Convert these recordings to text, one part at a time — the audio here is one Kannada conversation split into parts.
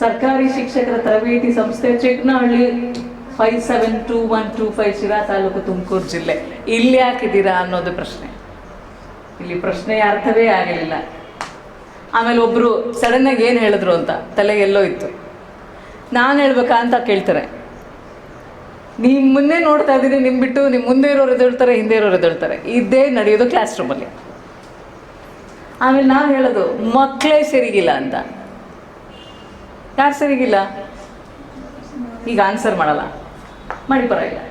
ಸರ್ಕಾರಿ ಶಿಕ್ಷಕರ ತರಬೇತಿ ಸಂಸ್ಥೆ Chikkanahalli five seven two one two five Sira taluk Tumakuru ಜಿಲ್ಲೆ. ಇಲ್ಲಿ ಹಾಕಿದ್ದೀರಾ ಅನ್ನೋದು ಪ್ರಶ್ನೆ. ಇಲ್ಲಿ ಪ್ರಶ್ನೆಯ ಅರ್ಥವೇ ಆಗಲಿಲ್ಲ ಆಮೇಲೆ ಒಬ್ಬರು ಸಡನ್ನಾಗಿ ಏನು ಹೇಳಿದ್ರು ಅಂತ ತಲೆ ಎಲ್ಲೋ ಇತ್ತು. ನಾನು ಹೇಳ್ಬೇಕಾ ಅಂತ ಕೇಳ್ತಾರೆ. ನೀವು ಮುಂದೆ ನೋಡ್ತಾ ಇದ್ದೀನಿ ನಿಮ್ಮ ಬಿಟ್ಟು ನಿಮ್ಮ ಮುಂದೆ ಇರೋರು ಎದ್ದೇಳ್ತಾರೆ, ಹಿಂದೆ ಇರೋರು ಎದ್ದೇಳ್ತಾರೆ. ಇದೇ ನಡೆಯೋದು ಕ್ಲಾಸ್ ರೂಮಲ್ಲಿ ಆಮೇಲೆ ನಾವು ಹೇಳೋದು ಮಕ್ಕಳೇ ಸರಿಗಿಲ್ಲ ಅಂತ. ಯಾರು ಸರಿಗಿಲ್ಲ ಈಗ ಆನ್ಸರ್ ಮಾಡಲ್ಲ. ಮಾಡಿ ಪರವಾಗಿಲ್ಲ.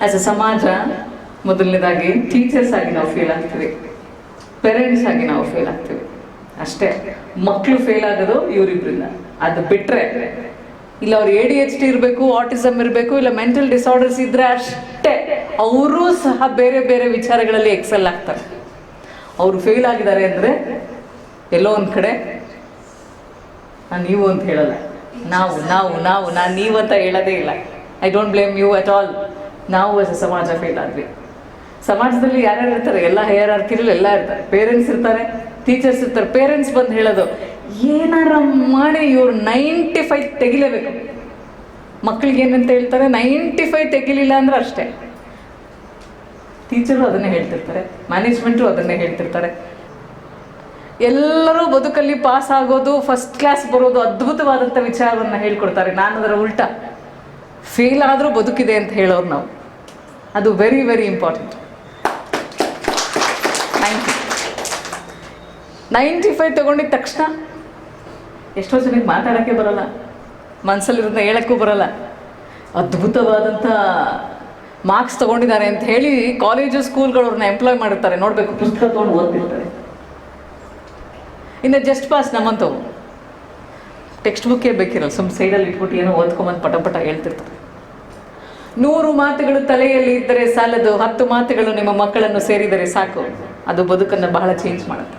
ಆ್ಯಸ್ ಅ ಸಮಾಜ, ಮೊದಲನೇದಾಗಿ ಟೀಚರ್ಸ್ ಆಗಿ ನಾವು ಫೇಲ್ ಆಗ್ತೀವಿ. ಪೇರೆಂಟ್ಸ್ ಆಗಿ ನಾವು ಫೇಲ್ ಆಗ್ತೀವಿ. ಅಷ್ಟೇ. ಮಕ್ಕಳು ಫೇಲ್ ಆಗೋದು ಇವರಿಬ್ಬರಿಂದ ಅದು ಬಿಟ್ಟರೆ ಇಲ್ಲ ಅವ್ರು ಎ ಡಿ ಎಚ್ ಡಿ ಇರಬೇಕು ಆಟಿಸಮ್ ಇರಬೇಕು, ಇಲ್ಲ ಮೆಂಟಲ್ ಡಿಸಾರ್ಡರ್ಸ್ ಇದ್ದರೆ ಅಷ್ಟೇ. ಅವರೂ ಸಹ ಬೇರೆ ಬೇರೆ ವಿಚಾರಗಳಲ್ಲಿ ಎಕ್ಸೆಲ್ ಆಗ್ತಾರೆ. ಅವರು ಫೇಲ್ ಆಗಿದ್ದಾರೆ ಅಂದರೆ ಎಲ್ಲೋ ಒಂದು ಕಡೆ ನಾನು ನೀವು ಅಂತ ಹೇಳಲ್ಲ. ನಾವು ನಾವು ನಾವು ನಾನು ನೀವು ಅಂತ ಹೇಳೋದೇ ಇಲ್ಲ. I don't blame you at all ನಾವು a ಸಮಾಜ ಫೇಲ್ ಆದ್ವಿ. ಸಮಾಜದಲ್ಲಿ ಯಾರ್ಯಾರು ಇರ್ತಾರೆ? ಎಲ್ಲ ಹೇರ್ ಆರ್ಕಿರಲ್ಲಿ ಎಲ್ಲ ಇರ್ತಾರೆ. ಪೇರೆಂಟ್ಸ್ ಇರ್ತಾರೆ ಟೀಚರ್ಸ್ ಇರ್ತಾರೆ. ಪೇರೆಂಟ್ಸ್ ಬಂದು ಹೇಳೋದು, ಏನಾರ ಮಾಡಿ ಇವ್ರು ನೈಂಟಿ ಫೈವ್ ತೆಗಿಲೇಬೇಕು. ಮಕ್ಳಿಗೆ ಏನಂತ ಹೇಳ್ತಾರೆ ನೈಂಟಿ ಫೈವ್ ತೆಗಿಲಿಲ್ಲ ಅಂದ್ರೆ ಅಷ್ಟೇ. ಟೀಚರು ಅದನ್ನೇ ಹೇಳ್ತಿರ್ತಾರೆ ಮ್ಯಾನೇಜ್ಮೆಂಟು ಅದನ್ನೇ ಹೇಳ್ತಿರ್ತಾರೆ. ಎಲ್ಲರೂ ಬದುಕಲ್ಲಿ ಪಾಸ್ ಆಗೋದು ಫಸ್ಟ್ ಕ್ಲಾಸ್ ಬರೋದು ಅದ್ಭುತವಾದಂಥ ವಿಚಾರವನ್ನು ಹೇಳ್ಕೊಡ್ತಾರೆ. ನಾನು ಅದರ ಉಲ್ಟಾ. ಫೇಲ್ ಆದರೂ ಬದುಕಿದೆ ಅಂತ ಹೇಳೋರು ನಾವು. ಅದು very very important ninety ninety five ತೊಗೊಂಡಿದ್ದ ತಕ್ಷಣ ಎಷ್ಟೋ ಜನಕ್ಕೆ ಮಾತಾಡೋಕ್ಕೆ ಬರಲ್ಲ. ಮನಸ್ಸಲ್ಲಿರೋದನ್ನ ಹೇಳೋಕ್ಕೂ ಬರಲ್ಲ. ಅದ್ಭುತವಾದಂಥ ಮಾರ್ಕ್ಸ್ ತೊಗೊಂಡಿದ್ದಾರೆ ಅಂತ ಹೇಳಿ ಕಾಲೇಜು ಸ್ಕೂಲ್ಗಳವ್ರನ್ನ ಎಂಪ್ಲಾಯ್ ಮಾಡಿರ್ತಾರೆ ನೋಡಬೇಕು, ಪುಸ್ತಕ ತೊಗೊಂಡು ಓದ್ತಿರ್ತಾರೆ. ಇನ್ನು ಜಸ್ಟ್ ಪಾಸ್ ನಮ್ಮಂಥವು ಟೆಕ್ಸ್ಟ್ ಬುಕ್ಕೇ ಬೇಕಿರಲ್ಲ ಸುಮ್ಮ ಸೈಡಲ್ಲಿ ಇಟ್ಬಿಟ್ಟು ಏನೋ ಓದ್ಕೊಂಬಂದು ಪಟ ಪಟ ಹೇಳ್ತಿರ್ತಾರೆ. ನೂರು ಮಾತುಗಳು ತಲೆಯಲ್ಲಿ ಇದ್ದರೆ ಸಾಲದು, ಹತ್ತು ಮಾತುಗಳು ನಿಮ್ಮ ಮಕ್ಕಳನ್ನು ಸೇರಿದರೆ ಸಾಕು. ಅದು ಬದುಕನ್ನು ಬಹಳ ಚೇಂಜ್ ಮಾಡುತ್ತೆ.